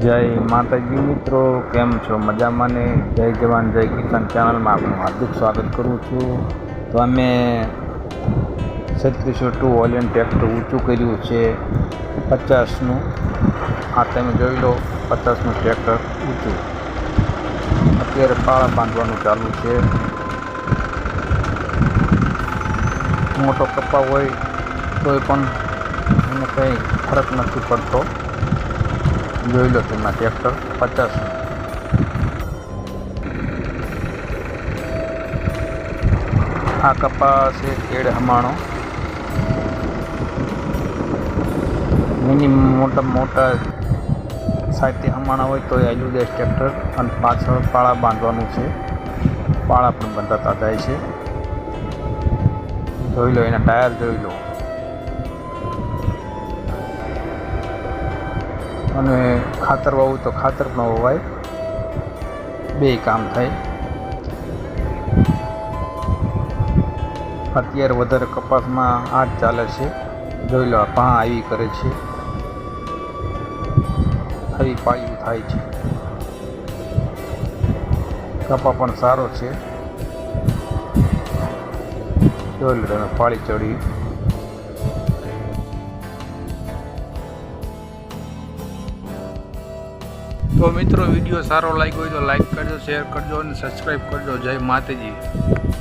જય માતાજી મિત્રો, કેમ છો? મજામાં ને? જય જવાન, જય કિસાન ચેનલમાં આપનું હાર્દિક સ્વાગત કરું છું. તો અમે છત્રીસો ટુ ઓલિયન ટ્રેક્ટર ઊંચું કર્યું છે પચાસનું. આ તમે જોઈ લો, પચાસનું ટ્રેક્ટર ઊંચું. અત્યારે પાળા બાંધવાનું ચાલુ છે. મોટો કપ્પા હોય તોય પણ એને કંઈ ફરક નથી પડતો. જોઈ લો તેમાં ટ્રેક્ટર પચાસ આ કપાસ છે કેળ હમાણો મિનિમમ મોટા મોટા સાહિત્ય હમાણા હોય તો એ દેશ ટ્રેક્ટર અને પાછળ પાળા બાંધવાનું છે પાળા પણ બંધાતા જાય છે જોઈ લો એના ટાયર જોઈ લો અને ખાતર વાવું તો ખાતર પણ વવાય બે કામ થાય. અત્યારે વધારે કપાસમાં આ જ ચાલે છે. જોઈ લો પા આવી કરે છે. આવી પાયું થાય છે. કપા પણ સારો છે. જોઈ લો તમે પાળી ચડી. તો મિત્રો વીડિયો સારો લાગ્યો હોય તો લાઈક કરજો શેર કરજો અને સબસ્ક્રાઈબ કરજો. જય માતાજી.